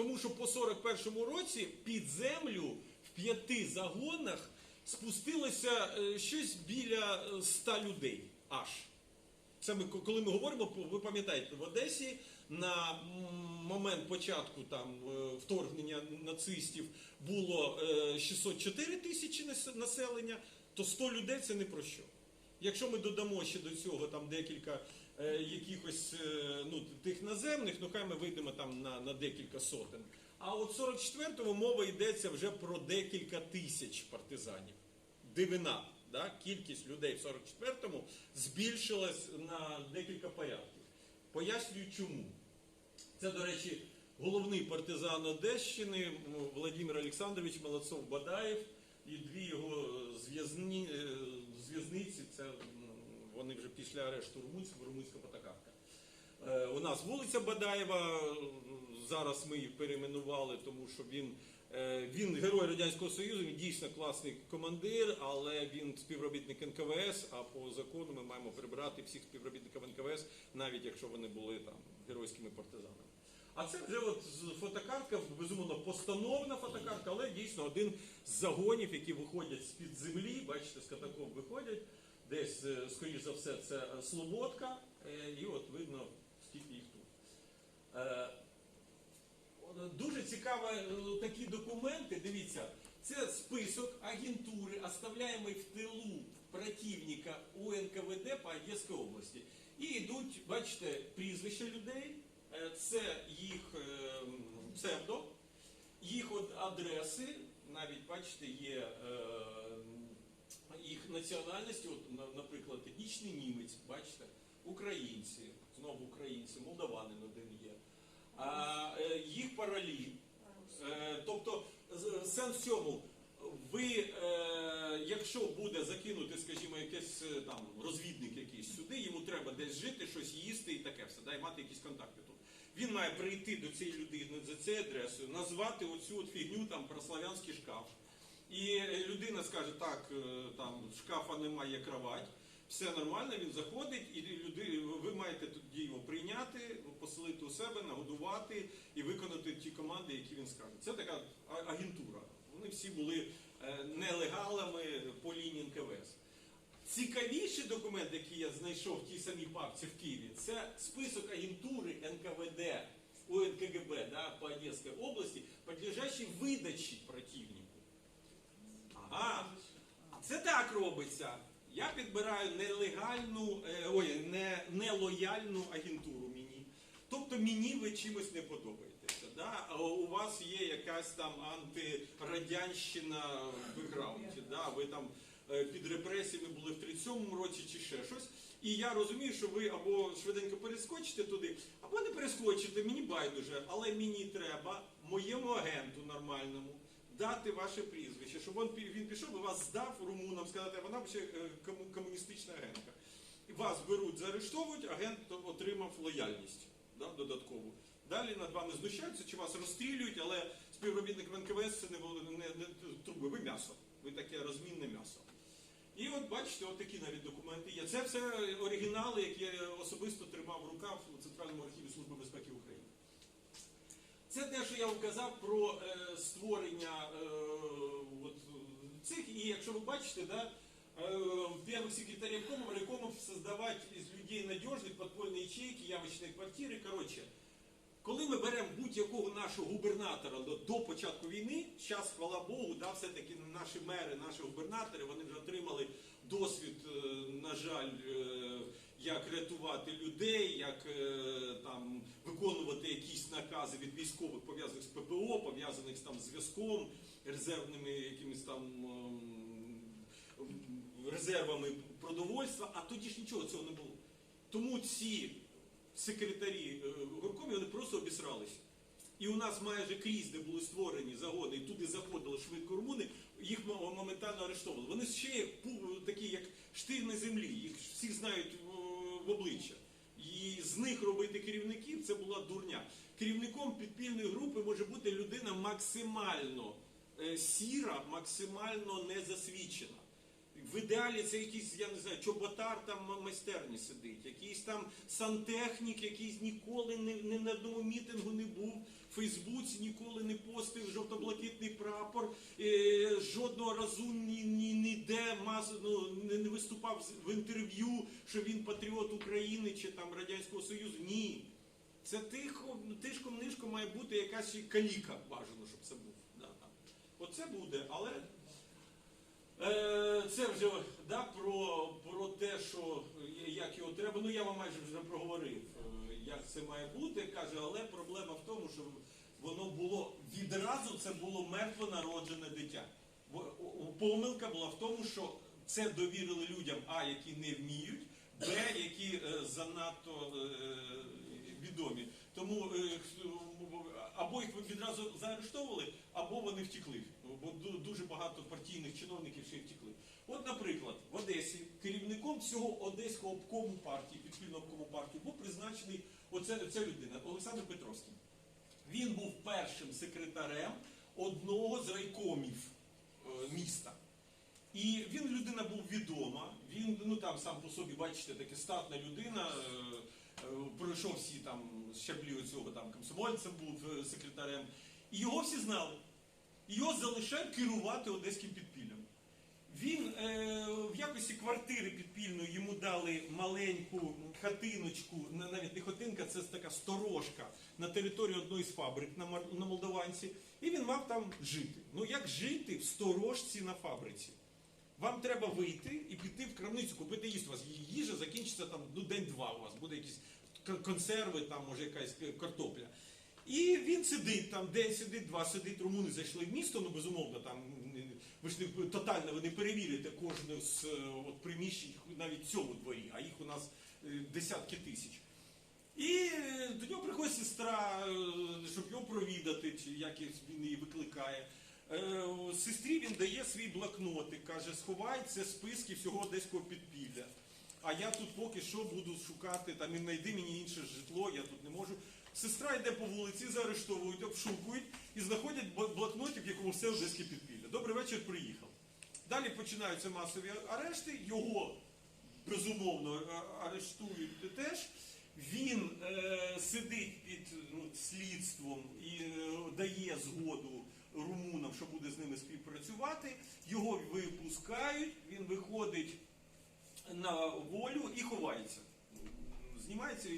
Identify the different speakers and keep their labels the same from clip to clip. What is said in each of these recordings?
Speaker 1: Тому що по 41-му році під землю в п'яти загонах спустилося е, щось біля е, 100 людей аж. Це ми, коли ми говоримо, ви пам'ятаєте, в Одесі на момент початку там е, вторгнення нацистів було е, 604 тисячі населення, то 100 людей це не про що. Якщо ми додамо ще до цього там декілька е, якихось е, ну, тих наземних, ну хай ми вийдемо там на, на декілька сотень. А от 44-му мова йдеться вже про декілька тисяч партизанів. Дивина, да? кількість людей в 44-му збільшилась на декілька порядків. Пояснюю чому. Це, до речі, головний партизан Одещини м, Владимир Олександрович Молодцов Бадаєв і дві його е, зв'язниці, це вони вже після арешту румунців, румунська потакавка. Е, У нас вулиця Бадаєва, зараз ми її перейменували, тому що він, е, він герой Радянського Союзу, він дійсно класний командир, але він співробітник НКВС, а по закону ми маємо прибрати всіх співробітників НКВС, навіть якщо вони були там геройськими партизанами. А це вже от фотокартка, безумовно, постановна фотокартка, але дійсно один з загонів, які виходять з-під землі, бачите, з катакомб виходять. Десь, е, скоріш за все, це е, Слободка, е, і от видно, скільки їх тут. Дуже цікаво е, такі документи. Дивіться, це список агентури, оставляємий в тилу противника УНКВД по Одеській області. І йдуть, бачите, прізвища людей, це їх псевдо, їх адреси, навіть бачите, є національності, от, наприклад, етнічний німець, бачите, українці, знову українці, молдаванин один є, а, е, їх паралі. Е, Тобто сенс в цьому. Ви, е, якщо буде закинути, скажімо, якийсь там розвідник якийсь сюди, йому треба десь жити, щось їсти і таке все, да, і мати якісь контакти тут. Він має прийти до цієї людини за цією адресою, назвати оцю от фігню там про славянський шкаф. І людина скаже, так, е, там шкафа немає кровать, все нормально, він заходить, і люди, ви маєте тоді його прийняти, поселити у себе, нагодувати і виконати ті команди, які він скаже. Це така агентура. Вони всі були е, нелегалами по лінії НКВС. Цікавіший документ, який я знайшов в тій самій папці в Києві, це список агентури НКВД УНКГБ да, по Одеській області, подлежащий видачі противнику. Ага, це так робиться. Я підбираю нелегальну, е, ой, не, нелояльну агентуру мені. Тобто мені ви чимось не подобаєтеся. Да? У вас є якась там антирадянщина в бекграунді, да? ви там е, під репресіями були в 37-му році чи ще щось. І я розумію, що ви або швиденько перескочите туди, або не перескочите, мені байдуже, але мені треба моєму агенту нормальному дати ваше прізвище, щоб він, він пішов і вас здав румунам, сказати, вона ще е, кому- комуністична агентка. Вас беруть, заарештовують, агент отримав лояльність да, додаткову. Далі над вами знущаються чи вас розстрілюють, але співробітник НКВС це не, не, не труби, ви м'ясо. Ви таке розмінне м'ясо. І от бачите, от такі навіть документи є. Це все оригінали, які я особисто тримав в руках у Центральному архіві Служби безпеки України. Це те, що я вам казав про е, створення е, от, цих. І якщо ви бачите, да, э, первых секретарей комов, райкомов создавать из людей надежных, подпольные ячейки, явочные квартири. Коротше, коли ми беремо будь-якого нашого губернатора до, до початку війни, зараз, хвала Богу, да, все-таки наші мери, наші губернатори, вони вже отримали досвід, е, на жаль, е, як рятувати людей, як е, там виконувати якісь накази від військових пов'язаних з ППО, пов'язаних там зв'язком, резервними якимись там. ем, резервами продовольства, а тоді ж нічого цього не було. Тому ці секретарі е, горкомів вони просто обісралися. І у нас майже крізь, де були створені загони, і туди заходили швидко румуни, їх моментально арештовували. Вони ще такі, як штир на землі, їх всі знають обличчя. І з них робити керівників це була дурня. Керівником підпільної групи може бути людина максимально е, сіра, максимально незасвідчена. В ідеалі це якийсь, я не знаю, чоботар там майстерні сидить, якийсь там сантехнік, який ніколи не, не на одному мітингу не був, в Фейсбуці ніколи не постив жовто-блакитний прапор, е, жодного разу ні, ніде мас, ну, не, не виступав в інтерв'ю, що він патріот України чи там Радянського Союзу. Ні. Це тихо, тишком нишком має бути якась каліка, бажано, щоб це був. Да, там. Оце буде, але е, це вже да, про, про те, що е, як його треба. Ну я вам майже вже проговорив, е, як це має бути. Каже, але проблема в тому, що воно було відразу це було мертво народжене дитя. Помилка була в тому, що це довірили людям, а які не вміють, б, які е, занадто е, відомі. Тому е, або їх відразу заарештовували, або вони втекли. Бо дуже багато партійних чиновників ще й втекли. От, наприклад, в Одесі керівником цього одеського обкому партії, підпільного обкому партії, був призначений оце, ця людина Олександр Петровський. Він був першим секретарем одного з райкомів міста. І він людина був відома. Він ну там сам по собі, бачите, таке статна людина. е, е, Пройшов всі там щаблі цього там комсомольцем був е, секретарем. І його всі знали. І Його залишають керувати одеським підпіллям. Він е, в якості квартири підпільної йому дали маленьку хатиночку, навіть не хатинка, це така сторожка на території одної з фабрик на, на Молдаванці. І він мав там жити. Ну як жити в сторожці на фабриці? Вам треба вийти і піти в крамницю, купити їсти. У вас їжа закінчиться там ну, день-два. У вас буде якісь консерви, там може якась картопля. І він сидить там, день сидить, два сидить, румуни зайшли в місто, ну безумовно, там ви ж не тотально ви не перевірите кожне з е, от, приміщень навіть в цьому дворі, а їх у нас е, десятки тисяч. І е, до нього приходить сестра, щоб його провідати, чи як він її викликає. Сестрі він дає свій блокнотик, каже, сховай це списки всього одеського підпілля. А я тут поки що буду шукати, там і знайди мені інше житло, я тут не можу. Сестра йде по вулиці, заарештовують, обшукують і знаходять бл- блокнотик, в якому все одеське підпілля. Добрий вечір, приїхав. Далі починаються масові арешти, його безумовно арештують теж. Він е, сидить під ну, слідством і е, дає згоду румунам, що буде з ними співпрацювати. Його випускають, він виходить на волю і ховається. Знімається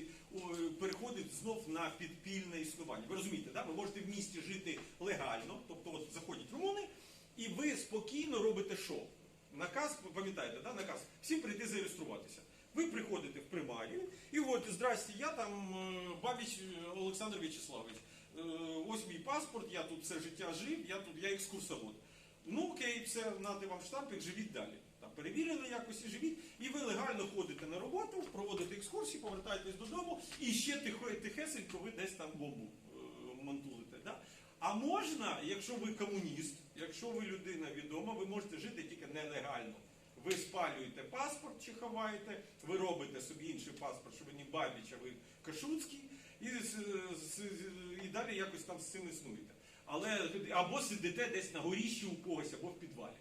Speaker 1: переходить знов на підпільне існування. Ви розумієте, да? ви можете в місті жити легально, тобто от заходять румуни, і ви спокійно робите що? Наказ, пам'ятаєте, да? наказ всім прийти зареєструватися. Ви приходите в примарію і говорите, здрасте, я там е, Бабіч Олександр В'ячеславович. Е, Ось мій паспорт, я тут все життя жив, я тут я екскурсовод. Ну окей, все, нати вам штампик, живіть далі. Перевірили якось і живіть, і ви легально ходите на роботу, проводите екскурсії, повертаєтесь додому, і ще тихесенько ви десь там бомбу е, монтуєте. Да? А можна, якщо ви комуніст, якщо ви людина відома, ви можете жити тільки нелегально. Ви спалюєте паспорт чи ховаєте, ви робите собі інший паспорт, що ви не Бабіч, а ви Кашуцький, і, і далі якось там з цим існуєте. Але або сидите десь на горіщі у когось, або в підвалі.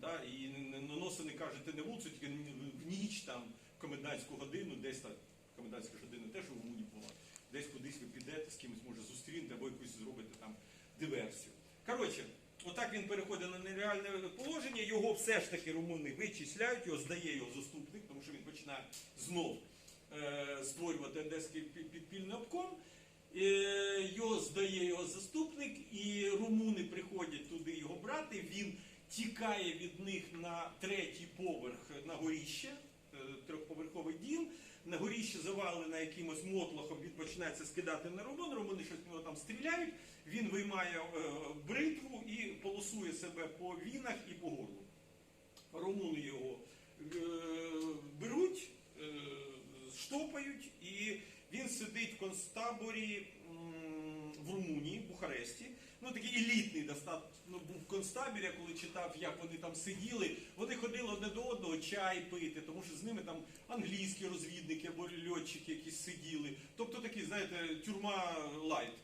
Speaker 1: Да? І не- не- не кажете не вулицю, тільки в ніч, там, в комендантську годину, десь там, комендантська година теж у Румунії була. Десь кудись ви підете, з кимось може зустрінете, або якусь зробите там диверсію. Коротше, отак він переходить на нереальне положення, його все ж таки румуни вичисляють, його здає його заступник, тому що він починає знов е, створювати одеський пі- підпільний обком. Е, його здає його заступник, і румуни приходять туди його брати. Він тікає від них на третій поверх на горіще, е, трьохповерховий дім. На горіще завалене якимось мотлохом, він починає це скидати на румун, румуни щось в нього там стріляють, він виймає е, бритву і полосує себе по вінах і по горлу. Румуни його е, беруть, е, штопають, і він сидить в концтаборі в Румунії, в Бухаресті. Ну такий елітний достатньо ну, був концтабір, я коли читав, як вони там сиділи. Вони ходили одне до одного чай пити, тому що з ними там англійські розвідники або льотчики якісь сиділи. Тобто такий, знаєте, тюрма лайт.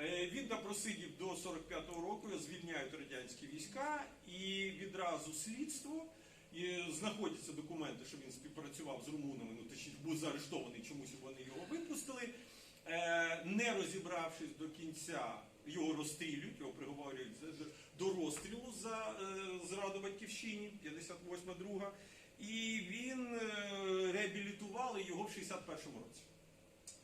Speaker 1: Е, Він там просидів до 45-го року, звільняють радянські війська і відразу слідство. І знаходяться документи, що він співпрацював з румунами, ну точніше був заарештований, чомусь вони його випустили. Е, не розібравшись до кінця його розстрілюють, його приговорюють до розстрілу за е, зраду батьківщині, 58 друга. І він е, реабілітували його в 61-му році.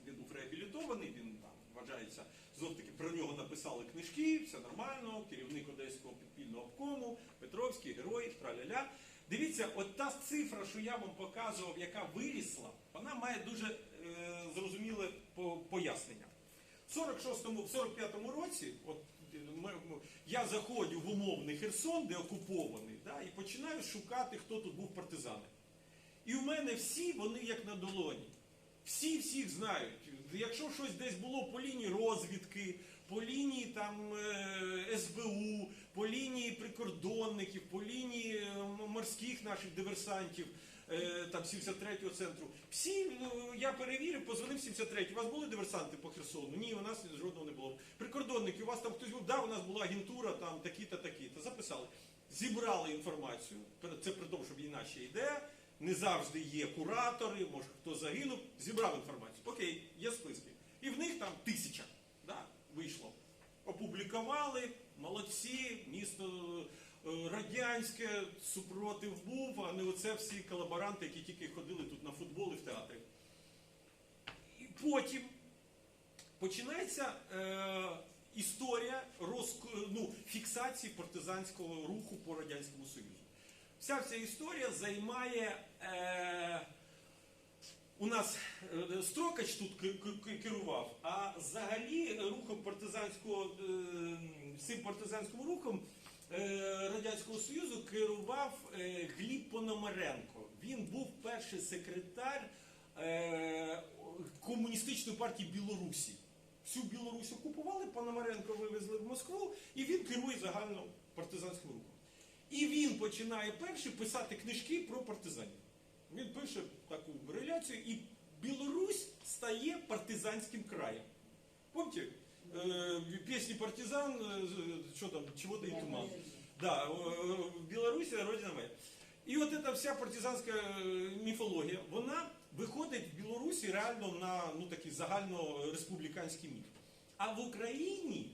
Speaker 1: Він був реабілітований, він там вважається, знов таки про нього написали книжки, все нормально, керівник одеського підпільного обкому, Петровський, герой, траля-ля. Дивіться, от та цифра, що я вам показував, яка вирісла, вона має дуже зрозуміле пояснення. В 46-му, в 45-му році, от е, я заходжу в умовний Херсон, де окупований, да, і починаю шукати, хто тут був партизани. І у мене всі вони як на долоні. Всі всіх знають. Якщо щось десь було по лінії розвідки, по лінії там е, СБУ, по лінії прикордонників, по лінії е, морських наших диверсантів, е, там 73-го центру. Всі ну, я перевірив, позвонив 73-й. У вас були диверсанти по Херсону? Ні, у нас жодного не було. Прикордонники, у вас там хтось був? Да, у нас була агентура, там такі-то, такі-то. Записали. Зібрали інформацію. Це при тому, що війна ще йде. Не завжди є куратори, може хто загинув. Зібрав інформацію. Окей, є списки. І в них там тисяча да, вийшло. Опублікували, молодці, місто е, радянське, супротив був, а не оце всі колаборанти, які тільки ходили тут на футбол і в театрі. І потім починається е, історія розк... ну, фіксації партизанського руху по Радянському Союзу. Вся ця історія займає. Е, у нас е, Строкач тут керував, а взагалі рухом партизанського, е, цим партизанським рухом е, Радянського Союзу керував е, Гліб Пономаренко. Він був перший секретар е, комуністичної партії Білорусі. Всю Білорусь окупували, Пономаренко вивезли в Москву, і він керує загально партизанським рухом. І він починає перший писати книжки про партизанів. Він пише таку реляцію, і Білорусь стає партизанським краєм. Помните, песни партизан, э, что там, чего-то и туман. Да, э, в Білорусі родина моя. І от ця вся партизанська міфологія, вона виходить в Білорусі реально на ну, такий загальнореспубліканський міф. А в Україні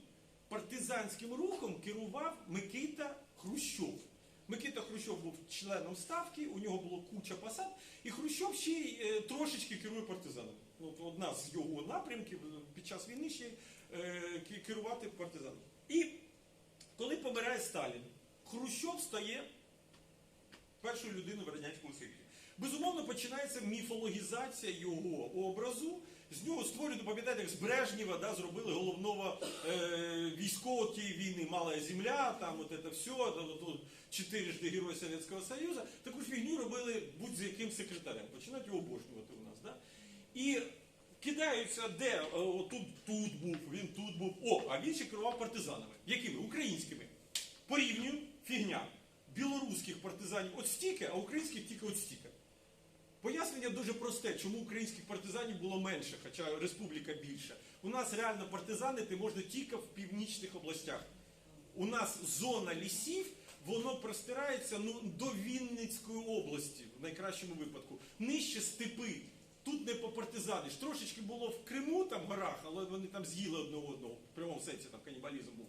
Speaker 1: партизанським рухом керував Микита Хрущов. Микита Хрущов був членом ставки, у нього було куча посад, і Хрущов ще й е, трошечки керує партизанами. От одна з його напрямків е, під час війни ще керувати партизанами. І коли помирає Сталін, Хрущов стає першою людиною в Радянському Союзі. Безумовно, починається міфологізація його образу. З нього створюють, пам'ятаєте, як з Брежнєва да, зробили головного е, військового тієї війни Мала Земля, там от це все, чотирижди Герой Совєтського Союзу. Таку фігню робили будь-з яким секретарем. Починають його обожнювати у нас. Да? І кидаються, де е, о, тут, був, він тут був. О, а він ще керував партизанами. Якими? Українськими. Порівнюю, фігня. Білоруських партизанів от стільки, а українських тільки от стільки. Пояснення дуже просте, чому українських партизанів було менше, хоча республіка більша. У нас реально партизанити можна тільки в північних областях. У нас зона лісів, воно простирається ну, до Вінницької області, в найкращому випадку. Нижче степи. Тут не попартизаниш. Трошечки було в Криму, там в горах, але вони там з'їли одне одного. В прямому сенсі там канібалізм був.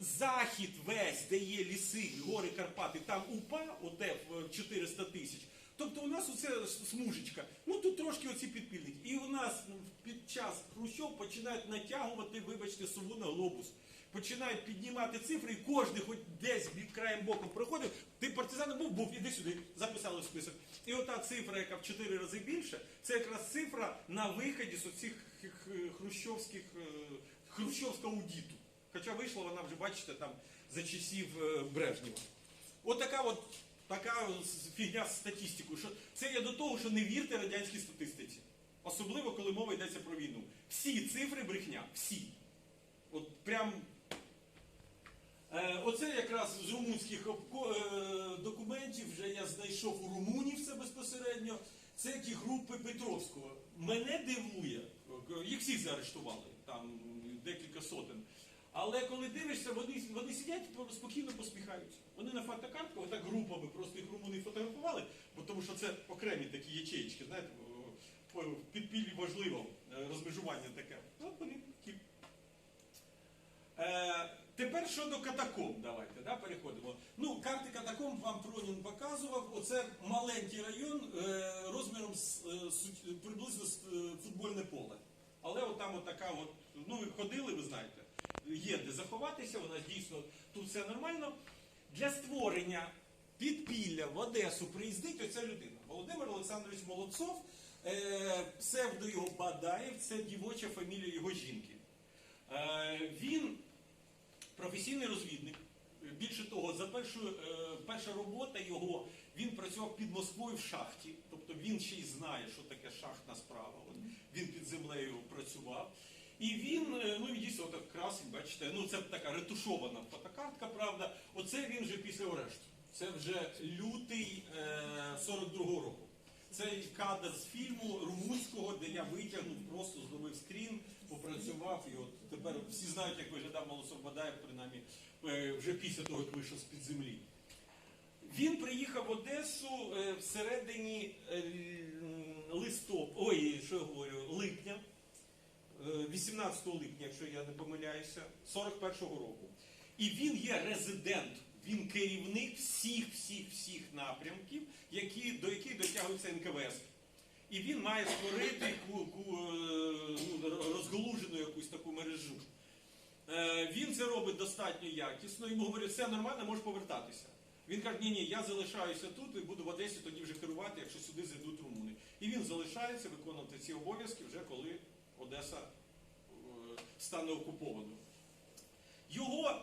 Speaker 1: Захід весь, де є ліси, гори Карпати, там УПА, оте в 400 тисяч. Тобто у нас оце смужечка. Ну тут трошки оці підпільники. І у нас під час Хрущов починають натягувати, вибачте, сову на глобус. Починають піднімати цифри, і кожен хоч десь краєм боком проходив. Ти партизаном був, був, іди сюди, записали в список. І ота цифра, яка в 4 рази більше, це якраз цифра на виході з оцих х- хрущовських е, хрущовського аудіту. Хоча вийшла вона вже, бачите, там за часів е, Брежнєва. От така от така фігня з статистикою. Що це я до того, що не вірте радянській статистиці. Особливо, коли мова йдеться про війну. Всі цифри брехня. Всі. От прям. Е, оце якраз з румунських е, документів вже я знайшов у Румунії все безпосередньо. Це ті групи Петровського. Мене дивує, їх всіх заарештували, там декілька сотень. Але коли дивишся, вони, вони сидять по- спокійно посміхаються. Вони на фотокартках, отак групами, просто їх румуни фотографували, бо тому що це окремі такі ячеїчки, знаєте, підпіллі важливо е, розмежування таке. От вони такі. Тепер щодо катакомб, давайте да, переходимо. Ну, карти катакомб вам Пронін показував. Оце маленький район е, розміром з, е, приблизно з е, футбольне поле. Але от там от така от, ну ви ходили, ви знаєте, є де заховатися, нас дійсно тут все нормально. Для створення підпілля в Одесу приїздить оця людина. Володимир Олександрович Молодцов, псевдо його Бадаєв, це дівоча фамілія його жінки. Він професійний розвідник. Більше того, за першу, е, перша робота його він працював під Москвою в шахті. Тобто він ще й знає, що таке шахтна справа. От Він під землею працював. І він, е, ну він дійсно так красить, бачите, ну це така ретушована фотокартка, правда. Оце він вже після арешту. Це вже лютий е, 42-го року. Цей кадр з фільму румунського, де я витягнув, просто зробив скрін, попрацював, і от тепер всі знають, як виглядав Молосов Бадаєв, принаймні, е, вже після того, як вийшов з-під землі. Він приїхав в Одесу е, всередині е, листоп, ой, що я говорю, липня, е, 18 липня, якщо я не помиляюся, 41-го року. І він є резидент, він керівник всіх, всіх, всіх напрямків, які, до яких дотягується НКВС. І він має створити е, ну, розгалужену якусь таку мережу. Е, Він це робить достатньо якісно, йому говорять, все нормально, можеш повертатися. Він каже, ні, ні, я залишаюся тут і буду в Одесі тоді вже керувати, якщо сюди зайдуть румуни. І він залишається виконувати ці обов'язки вже коли Одеса е, стане окупованою. Його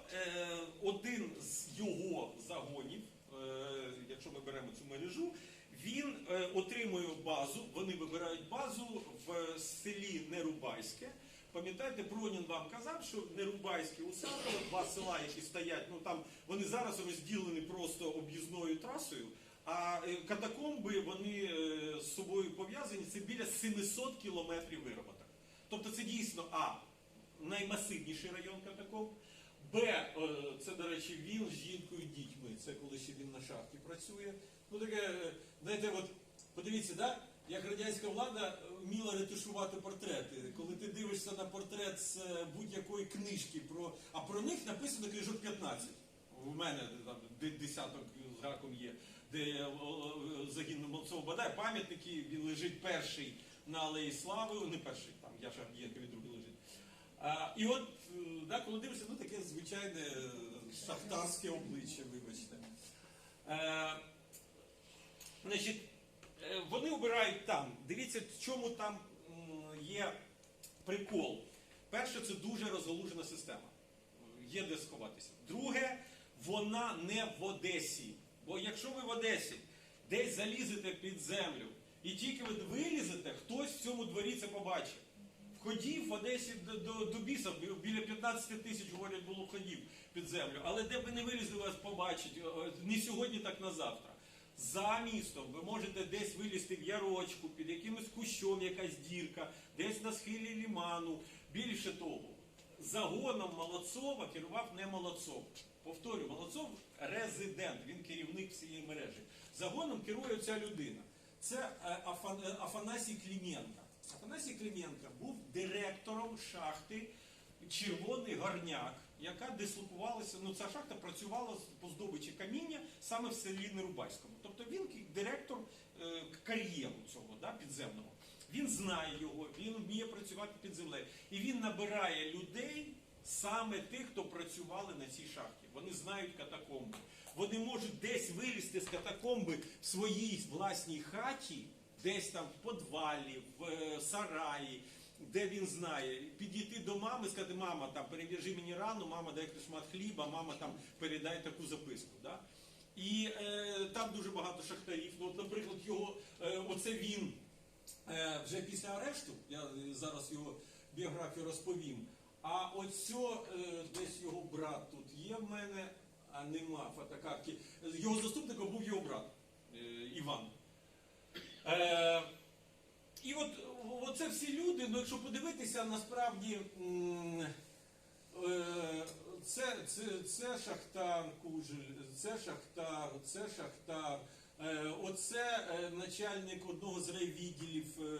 Speaker 1: один з його загонів, якщо ми беремо цю мережу, він е, отримує базу. Вони вибирають базу в селі Нерубайське. Пам'ятаєте, Пронін вам казав, що Нерубайське Усадово, два села, які стоять, ну там вони зараз розділені просто об'їзною трасою. А е, катакомби вони е, з собою пов'язані. Це біля 700 кілометрів вироботок. Тобто це дійсно а наймасивніший район катакомб. Б, це, до речі, він з жінкою дітьми. Це коли ще він на шахті працює. Ну таке, знаєте, от подивіться, да? як радянська влада вміла ретушувати портрети. Коли ти дивишся на портрет з е, будь-якої книжки, про, а про них написано книжок 15. У мене там десяток з гаком є, де е, загинув Молцов Бадай, пам'ятники, лежить перший на Алеї Слави, не перший, там Яша Гєнкові другий лежить. А, і от, е, да, коли дивишся, ну таке звичайне е, шахтарське обличчя, вибачте. Е, значить, е, вони обирають там. Дивіться, в чому там є прикол. Перше, це дуже розгалужена система. Є де сховатися. Друге, вона не в Одесі. Бо якщо ви в Одесі десь залізете під землю, і тільки ви вилізете, хтось в цьому дворі це побачить. Входів в Одесі до, до, до біса, біля 15 тисяч, говорять, було входів під землю. Але де б ви не вилізли, вас побачать. О, Не сьогодні, так на завтра. За містом ви можете десь вилізти в ярочку, під якимось кущом якась дірка, десь на схилі ліману. Більше того, загоном Молодцова керував не Молодцов. Повторю, Молодцов резидент, він керівник всієї мережі. Загоном керує ця людина. Це е, е, Афанасій Кліменко. Афанасій Клименко був директором шахти Червоний Горняк, яка дислокувалася. Ну, ця шахта працювала по здобичі каміння саме в селі Нерубайському. Тобто він директор е, кар'єру цього да, підземного. Він знає його, він вміє працювати під землею. І він набирає людей, саме тих, хто працювали на цій шахті. Вони знають катакомби. Вони можуть десь вилізти з катакомби в своїй власній хаті, десь там в підвалі, в е, сараї, де він знає, підійти до мами, сказати, мама, там перев'яжи мені рану, мама дай шмат хліба, мама там передай таку записку. Да? І е, там дуже багато шахтарів. Ну, от, наприклад, його, е, оце він е, вже після арешту, я е, зараз його біографію розповім. А оцьо е, десь його брат тут є в мене, а нема фотокартки. Його заступником був його брат е, Іван. Е, і от оце всі люди, ну якщо подивитися, насправді е, це, це, це Шахтар Кужель, це Шахтар, це Шахтар. Е, Оце е, начальник одного з райвідділів е,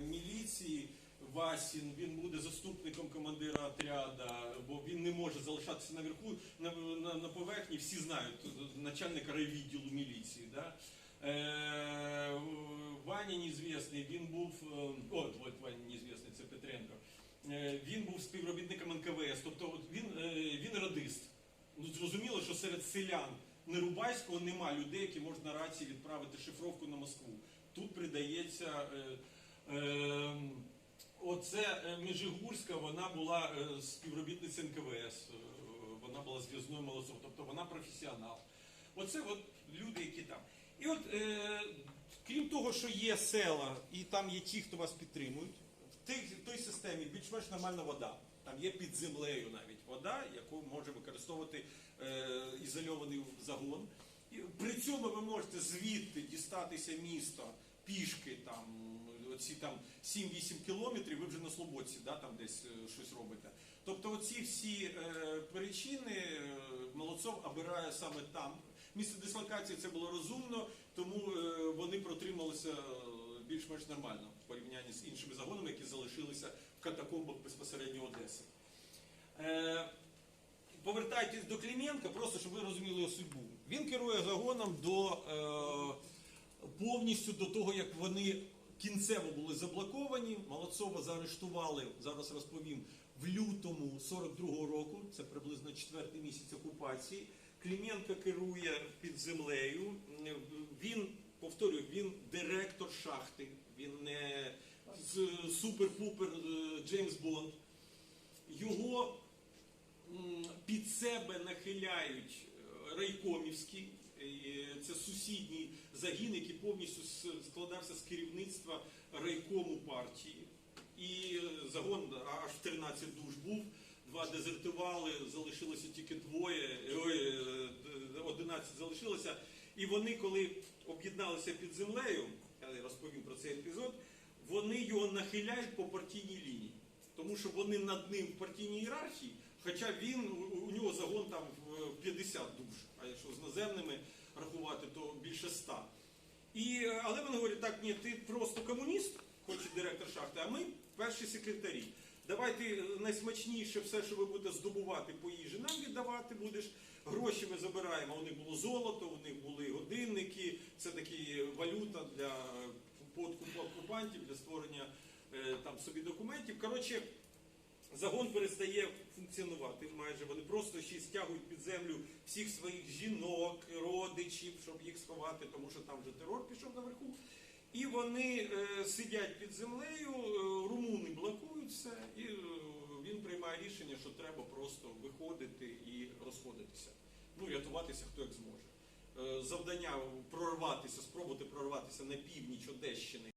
Speaker 1: міліції Квасін, він буде заступником командира отряда, бо він не може залишатися наверху, на, на, на поверхні. Всі знають начальника райвідділу міліції. Да? Ваня неізвісний, він був. от Ваня неізвісний, це Петренко. Е, Він був співробітником НКВС, тобто він, е, він радист. Ну, зрозуміло, що серед селян Нерубайського нема людей, які можуть на рації відправити шифровку на Москву. Тут придається. Е, е, Оце е, Межигурська, вона була співробітниця НКВС, вона була зв'язною молодцом, тобто вона професіонал. Оце от люди, які там. І от, е, крім того, що є села, і там є ті, хто вас підтримують, в той системі більш-менш нормальна вода. Там є під землею навіть вода, яку може використовувати е, ізольований загон. І при цьому ви можете звідти дістатися міста пішки там оці там 7-8 кілометрів, ви вже на Слободці, да, там десь е, щось робите. Тобто оці всі е, причини е, Молодцов обирає саме там. Місце дислокації це було розумно, тому е, вони протрималися е, більш-менш нормально з іншими загонами, які залишилися в катакомбах безпосередньо Одеси. Е, повертайтесь до Клименка, просто щоб ви розуміли його судьбу. Він керує загоном до е, повністю до того, як вони кінцево були заблоковані. Молодцова заарештували, зараз розповім, в лютому 42-го року, це приблизно четвертий місяць окупації. Клименко керує під землею. Він, повторюю, він директор шахти, він не з- супер-пупер е, Джеймс Бонд. Його під себе нахиляють е, райкомівські, це сусідній загін, який повністю складався з керівництва райкому партії. І е, загон аж 13 душ був, два дезертували, залишилося тільки двоє, е, ой, е, д- 11 залишилося. І вони, коли об'єдналися під землею, я розповім про цей епізод, вони його нахиляють по партійній лінії. Тому що вони над ним в партійній ієрархії, хоча він, у, нього загон там в 50 душ, а якщо з наземними рахувати, то більше 100. І, е, але вони говорять, так, ні, ти просто комуніст, хоче директор шахти, а ми перші секретарі. Давай ти е, найсмачніше все, що ви будете здобувати по їжі, нам віддавати будеш. Гроші ми забираємо. У них було золото, у них були годинники, це такі валюта для окупантів, для створення е, там собі документів. Коротше, загон перестає функціонувати майже. Вони просто ще стягують під землю всіх своїх жінок, родичів, щоб їх сховати, тому що там вже терор пішов наверху. І вони е, сидять під землею, е, румуни блокують все, і е, він приймає рішення, що треба просто виходити і розходитися. Ну, рятуватися хто як зможе. Е, завдання прорватися, спробувати прорватися на північ Одещини